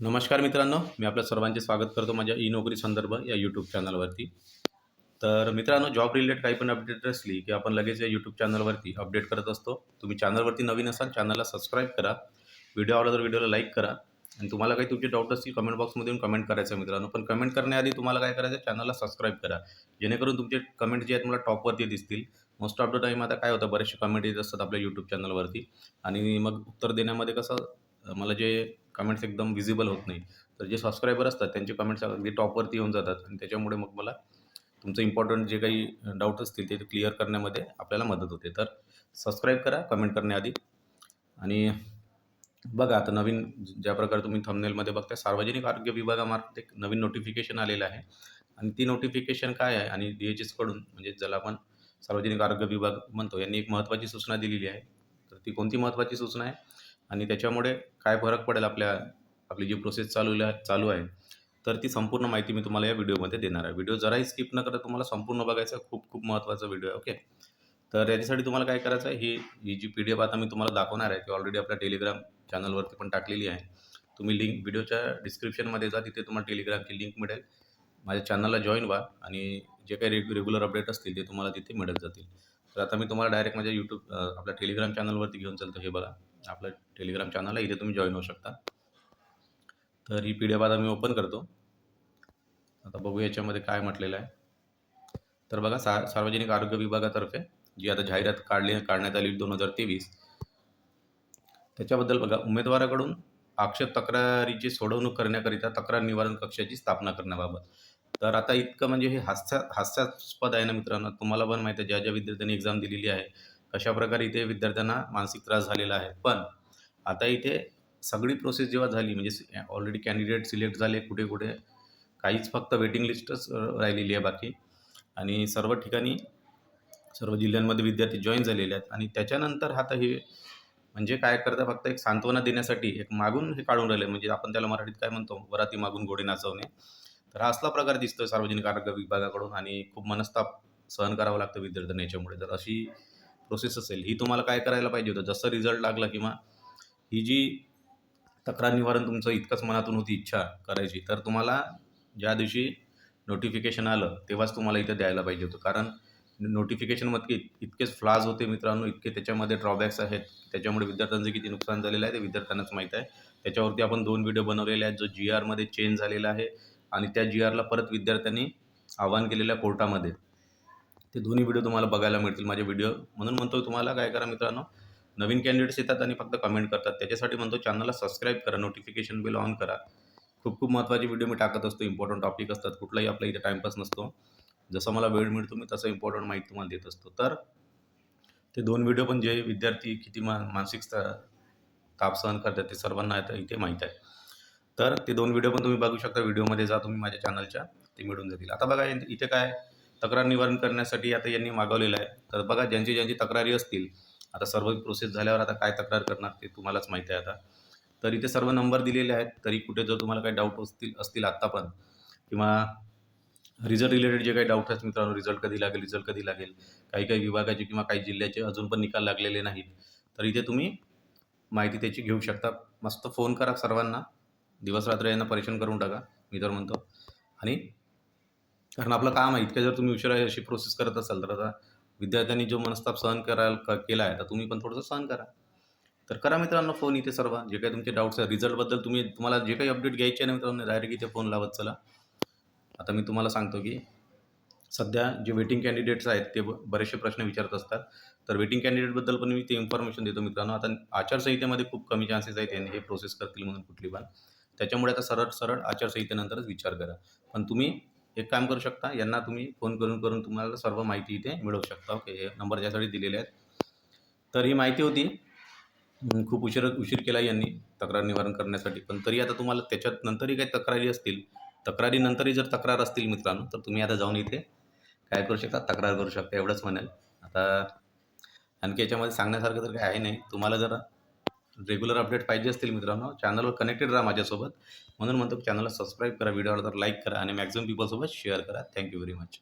नमस्कार मित्रांनो मी आपल्या सर्वांचे स्वागत करतो माझ्या ई नोकरी संदर्भ या यूट्यूब चॅनलवरती तर मित्रांनो जॉब रिलेटेड काही पण अपडेट असली की आपण लगेच या यूट्यूब चॅनलवरती अपडेट करत असतो. तुम्ही चॅनलवरती नवीन असाल चॅनलला सबस्क्राईब करा. व्हिडिओ आवडला तर व्हिडिओला लाईक करा. आणि तुम्हाला काही तुमचे डाऊट असतील कमेंट बॉक्समधून कमेंट करायचं आहे मित्रांनो. पण कमेंट करण्याआधी तुम्हाला काय करायचं चॅनलला सबस्क्राईब करा. जेणेकरून तुमचे कमेंट जे आहेत मला टॉपवरती दिसतील. मोस्ट ऑफ द टाईम आता काय होतं बरेचसे कमेंट येत असतात आपल्या यूट्यूब चॅनलवरती आणि मग उत्तर देण्यामध्ये कसं मला जे कमेंट्स एकदम विजिबल होत नाही. तर जे सबस्क्रायबर असतात त्यांचे कमेंट्स अगदी टॉपवरती येऊन जातात. आणि त्याच्यामुळे मग मला तुमचं इम्पॉर्टंट जे काही डाऊट असतील ते क्लिअर करण्यामध्ये आपल्याला मदत होते. तर सबस्क्राईब करा कमेंट करण्याआधी. आणि बघा आता नवीन ज्या प्रकारे तुम्ही थंबनेलमध्ये बघताय सार्वजनिक आरोग्य विभागामार्फत एक नवीन नोटिफिकेशन आलेलं आहे. आणि ती नोटिफिकेशन काय आहे? आणि डी एच एसकडून म्हणजे ज्याला आपण सार्वजनिक आरोग्य विभाग म्हणतो यांनी एक महत्त्वाची सूचना दिलेली आहे. तर ती कोणती महत्त्वाची सूचना आहे? आणि त्याच्यामुळे काय फरक पडेल आपल्या आपली जी प्रोसेस चालू चालू आहे तर ती संपूर्ण माहिती मी तुम्हाला या व्हिडिओमध्ये देणार आहे. व्हिडिओ जराही स्किप न करता तुम्हाला संपूर्ण बघायचा खूप खूप महत्त्वाचा व्हिडिओ आहे ओके? तर याच्यासाठी तुम्हाला काय करायचं आहे? ही ही जी पी डी एफ आता मी तुम्हाला दाखवणार आहे ती ऑलरेडी आपल्या टेलिग्राम चॅनलवरती पण टाकलेली आहे. तुम्ही लिंक व्हिडिओच्या डिस्क्रिप्शनमध्ये जा तिथे तुम्हाला टेलिग्रामची लिंक मिळेल. माझ्या चॅनलला जॉईन व्हा आणि जे काही रेग रेग्युलर अपडेट असतील ते तुम्हाला तिथे मिळत जातील. तर आता मी तुम्हाला डायरेक्ट माझ्या यूट्यूब आपल्या टेलिग्राम चॅनलवरती घेऊन चालतो हे बघा आपलं टेलिग्राम चॅनल आहे. इथे तुम्ही जॉईन होऊ शकता. तर ही पी डी एफ आता मी ओपन करतो. आता बघू याच्यामध्ये काय म्हटलेलं आहे. तर बघा सा सार्वजनिक आरोग्य विभागातर्फे जी आता जाहिरात काढली काढण्यात आली दोन हजार तेवीस त्याच्याबद्दल बघा उमेदवाराकडून आक्षेप तक्रारीची सोडवणूक करण्याकरिता तक्रार निवारण कक्षाची स्थापना करण्याबाबत. तर आता इतकं म्हणजे हे हास्य हास्यास्पद आहे ना मित्रांनो. तुम्हाला पण माहिती आहे ज्या ज्या विद्यार्थ्यांनी एक्झाम दिलेली आहे कशा प्रकारे इथे विद्यार्थ्यांना मानसिक त्रास झालेला आहे. पण आता इथे सगळी प्रोसेस जेव्हा झाली म्हणजे ऑलरेडी कॅन्डिडेट सिलेक्ट झाले कुठे कुठे काहीच फक्त वेटिंग लिस्टच राहिलेली आहे बाकी. आणि सर्व ठिकाणी सर्व जिल्ह्यांमध्ये विद्यार्थी जॉईन झालेले आहेत. आणि त्याच्यानंतर आता हे म्हणजे काय करता फक्त एक सांत्वना देण्यासाठी एक मागून हे काढून राहिले. म्हणजे आपण त्याला मराठीत काय म्हणतो? वराती मागून घोडे नाचवणे. तर हा असला प्रकार दिसतोय सार्वजनिक आरोग्य विभागाकडून आणि खूप मनस्ताप सहन करावं लागतं विद्यार्थ्यांना याच्यामुळे. जर अशी प्रोसेस असेल. ही तुम्हाला काय करायला पाहिजे होतं? जसं रिझल्ट लागला किंवा ही जी तक्रार निवारण तुमचं इतकंच मनातून होती इच्छा करायची तर तुम्हाला ज्या दिवशी नोटिफिकेशन आलं तेव्हाच तुम्हाला इथं द्यायला पाहिजे होतं. कारण नोटिफिकेशनमध्ये इतकेच फ्लाज होते मित्रांनो इतके त्याच्यामध्ये ड्रॉबॅक्स आहेत. त्याच्यामुळे विद्यार्थ्यांचं किती नुकसान झालेलं आहे ते विद्यार्थ्यांनाच माहीत आहे. त्याच्यावरती आपण दोन व्हिडिओ बनवलेले आहेत. जो जी आरमध्ये चेंज झालेला आहे आणि त्या जी आरला परत विद्यार्थ्यांनी आव्हान केलेल्या कोर्टामध्ये. ते दोन्ही व्हिडिओ तुम्हाला बघायला मिळतील माझे व्हिडिओ म्हणून म्हणतो तुम्हाला काय करा मित्रांनो नवीन कॅन्डिडेट्स येतात आणि फक्त कमेंट करतात. त्याच्यासाठी म्हणतो चॅनलला सबस्क्राईब करा नोटिफिकेशन बिल ऑन करा. खूप खूप महत्त्वाचे व्हिडिओ मी टाकत असतो इम्पॉर्टंट टॉपिक असतात कुठलाही आपल्या इथे टाईमपास नसतो. जसं मला वेळ मिळतो मी तसं इम्पॉर्टंट माहिती तुम्हाला देत असतो. तर ते दोन व्हिडिओ पण जे विद्यार्थी किती मा मानसिक ताप सहन करतात ते सर्वांना आता इथे माहीत आहे. तर ते दोन व्हिडिओ पण तुम्ही बघू शकता. व्हिडिओमध्ये जा तुम्ही माझ्या चॅनलच्या ते मिळून जातील. आता बघा इथे काय तक्रार निवारण करण्यासाठी आता यांनी मागवलेलं आहे. तर बघा ज्यांची ज्यांची तक्रारी असतील आता सर्व प्रोसेस झाल्यावर आता काय तक्रार करणार ते तुम्हालाच माहिती आहे आता. तर इथे सर्व नंबर दिलेले आहेत. तरी कुठे जर तुम्हाला काही डाऊट असतील असतील आत्ता पण किंवा रिझल्ट रिलेटेड जे काही डाऊट आहेत मित्रांनो रिझल्ट कधी लागेल रिझल्ट कधी लागेल काही काही विभागाचे किंवा काही जिल्ह्याचे अजून पण निकाल लागलेले नाहीत. तर इथे तुम्ही माहिती त्याची घेऊ शकता. मस्त फोन करा सर्वांना. दिवसरात्र यांना परेशान करून टाका मी तर म्हणतो. आणि कारण आपलं काम आहे इतकं जर तुम्ही उशिरा अशी प्रोसेस करत असाल तर आता विद्यार्थ्यांनी जो मनस्ताप सहन करायला क केला आहे तर तुम्ही पण थोडंसं सहन करा. तर करा मित्रांनो फोन इथे सर्व जे काही तुमचे डाऊट्स आहेत रिझल्टबद्दल तुम्ही तुम्हाला जे काही अपडेट घ्यायचे आहे मित्रांनो डायरेक्ट इथे फोन लावत चला. आता मी तुम्हाला सांगतो की सध्या जे वेटिंग कॅन्डिडेट्स आहेत ते बरेचसे प्रश्न विचारत असतात. तर वेटिंग कॅन्डिडेटबद्दल पण मी ते इन्फॉर्मेशन देतो मित्रांनो. आता आचारसंहितेमध्ये खूप कमी चान्सेस आहेत यांनी हे प्रोसेस करतील म्हणून कुठली पण. त्याच्यामुळे आता सरळ सरळ आचारसंहितेनंतरच विचार करा. पण तुम्ही एक काम करू शकता यांना तुम्ही फोन करून करून तुम्हाला सर्व माहिती इथे मिळवू शकता. ओके हे नंबर ज्यासाठी दिलेले आहेत. तर ही माहिती होती. खूप उशीर उशीर केला यांनी तक्रार निवारण करण्यासाठी. पण तरी आता तुम्हाला त्याच्यात नंतरही काही तक्रारी असतील तक्रारीनंतरही जर तक्रार असतील मित्रांनो तर तुम्ही आता जाऊन इथे काय करू शकता? तक्रार करू शकता एवढंच म्हणेल. आता आणखी याच्यामध्ये सांगण्यासारखं तर काही आहे नाही. तुम्हाला जर रेग्युलर अपडेट पाहिजे असतील मित्रांनो चॅनलवर कनेक्टेड राहा माझ्यासोबत. म्हणून म्हणतो चॅनलला सबस्क्राईब करा व्हिडिओला तर लाईक करा आणि मॅक्झिमम पीपलसोबत शेअर करा. Thank you very much